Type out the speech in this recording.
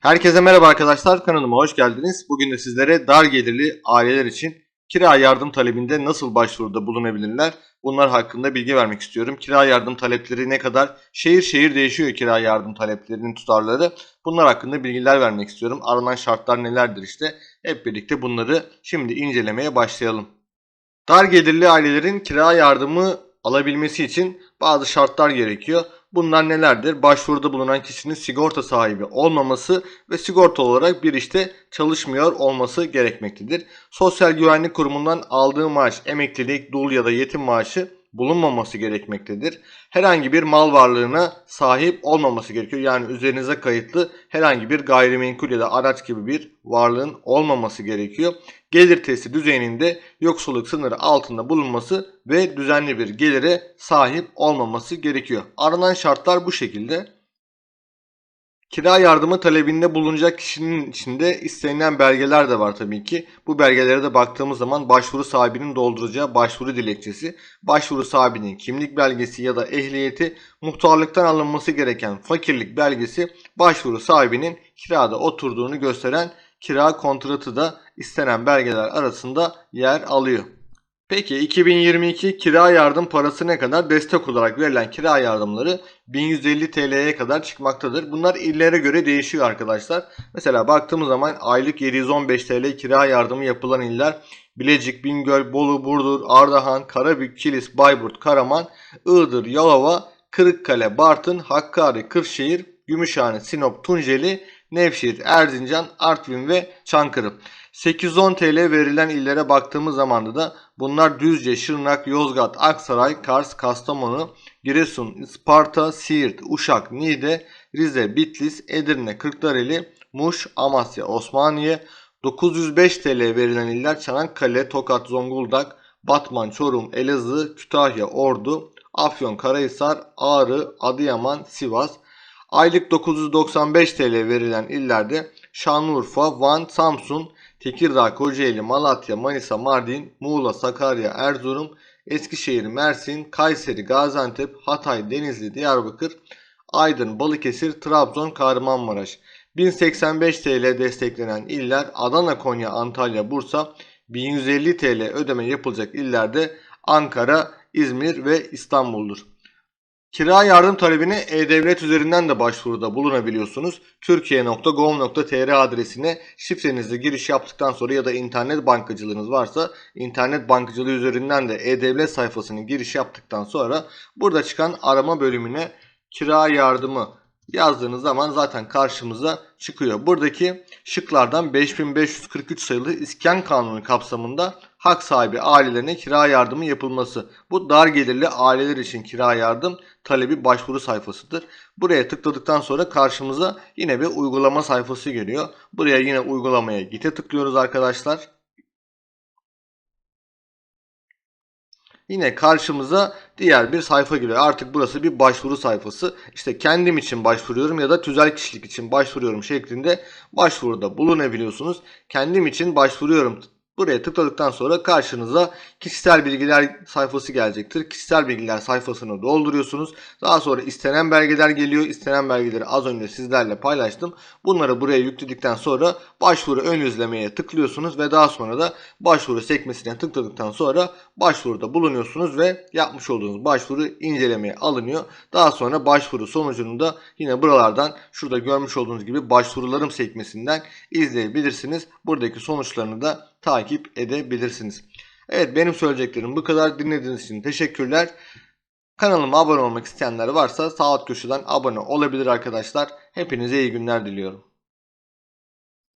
Herkese merhaba arkadaşlar kanalıma hoş geldiniz. Bugün de sizlere dar gelirli aileler için kira yardım talebinde nasıl başvuruda bulunabilirler? Bunlar hakkında bilgi vermek istiyorum. Kira yardım talepleri ne kadar? Şehir şehir değişiyor kira yardım taleplerinin tutarları. Bunlar hakkında bilgiler vermek istiyorum. Aranan şartlar nelerdir işte? Hep birlikte bunları şimdi incelemeye başlayalım. Dar gelirli ailelerin kira yardımı alabilmesi için bazı şartlar gerekiyor. Bunlar nelerdir? Başvuruda bulunan kişinin sigorta sahibi olmaması ve sigorta olarak bir işte çalışmıyor olması gerekmektedir. Sosyal Güvenlik Kurumu'ndan aldığı maaş, emeklilik, dul ya da yetim maaşı bulunmaması gerekmektedir. Herhangi bir mal varlığına sahip olmaması gerekiyor. Yani üzerinize kayıtlı herhangi bir gayrimenkul ya da araç gibi bir varlığın olmaması gerekiyor. Gelir testi düzeyinde yoksulluk sınırı altında bulunması ve düzenli bir gelire sahip olmaması gerekiyor. Aranan şartlar bu şekilde. Kira yardımı talebinde bulunacak kişinin içinde istenilen belgeler de var tabii ki. Bu belgelere de baktığımız zaman başvuru sahibinin dolduracağı başvuru dilekçesi, başvuru sahibinin kimlik belgesi ya da ehliyeti, muhtarlıktan alınması gereken fakirlik belgesi, başvuru sahibinin kirada oturduğunu gösteren kira kontratı da istenen belgeler arasında yer alıyor. Peki 2022 kira yardım parası ne kadar? Destek olarak verilen kira yardımları 1150 TL'ye kadar çıkmaktadır. Bunlar illere göre değişiyor arkadaşlar. Mesela baktığımız zaman aylık 715 TL kira yardımı yapılan iller Bilecik, Bingöl, Bolu, Burdur, Ardahan, Karabük, Kilis, Bayburt, Karaman, Iğdır, Yalova, Kırıkkale, Bartın, Hakkari, Kırşehir, Gümüşhane, Sinop, Tunceli, Nevşehir, Erzincan, Artvin ve Çankırı. 810 TL verilen illere baktığımız zaman da bunlar Düzce, Şırnak, Yozgat, Aksaray, Kars, Kastamonu, Giresun, Isparta, Siirt, Uşak, Niğde, Rize, Bitlis, Edirne, Kırklareli, Muş, Amasya, Osmaniye, 905 TL verilen iller Çanakkale, Tokat, Zonguldak, Batman, Çorum, Elazığ, Kütahya, Ordu, Afyon, Karahisar, Ağrı, Adıyaman, Sivas. Aylık 995 TL verilen illerde Şanlıurfa, Van, Samsun, Tekirdağ, Kocaeli, Malatya, Manisa, Mardin, Muğla, Sakarya, Erzurum, Eskişehir, Mersin, Kayseri, Gaziantep, Hatay, Denizli, Diyarbakır, Aydın, Balıkesir, Trabzon, Kahramanmaraş. 1085 TL desteklenen iller Adana, Konya, Antalya, Bursa, 1150 TL ödeme yapılacak illerde Ankara, İzmir ve İstanbul'dur. Kira yardım talebine E-Devlet üzerinden de başvuruda bulunabiliyorsunuz. Türkiye.gov.tr adresine şifrenizle giriş yaptıktan sonra ya da internet bankacılığınız varsa internet bankacılığı üzerinden de E-Devlet sayfasına giriş yaptıktan sonra burada çıkan arama bölümüne kira yardımı yazdığınız zaman zaten karşımıza çıkıyor. Buradaki şıklardan 5543 sayılı İskan Kanunu kapsamında hak sahibi ailelerine kira yardımı yapılması. Bu dar gelirli aileler için kira yardım talebi başvuru sayfasıdır. Buraya tıkladıktan sonra karşımıza yine bir uygulama sayfası geliyor. Buraya yine uygulamaya gite tıklıyoruz arkadaşlar. Yine karşımıza diğer bir sayfa geliyor. Artık burası bir başvuru sayfası. İşte kendim için başvuruyorum ya da tüzel kişilik için başvuruyorum şeklinde başvuruda bulunabiliyorsunuz. Kendim için başvuruyorum Buraya tıkladıktan sonra karşınıza kişisel bilgiler sayfası gelecektir. Kişisel bilgiler sayfasını dolduruyorsunuz. Daha sonra istenen belgeler geliyor. İstenen belgeleri az önce sizlerle paylaştım. Bunları buraya yükledikten sonra başvuru ön yüzlemeye tıklıyorsunuz ve daha sonra da başvuru sekmesine tıkladıktan sonra başvuruda bulunuyorsunuz ve yapmış olduğunuz başvuru incelemeye alınıyor. Daha sonra başvuru sonucunu da yine buralardan şurada görmüş olduğunuz gibi başvurularım sekmesinden izleyebilirsiniz. Buradaki sonuçlarını da takip edebilirsiniz. Evet benim söyleyeceklerim bu kadar. Dinlediğiniz için teşekkürler. Kanalıma abone olmak isteyenler varsa sağ alt köşeden abone olabilir arkadaşlar. Hepinize iyi günler diliyorum.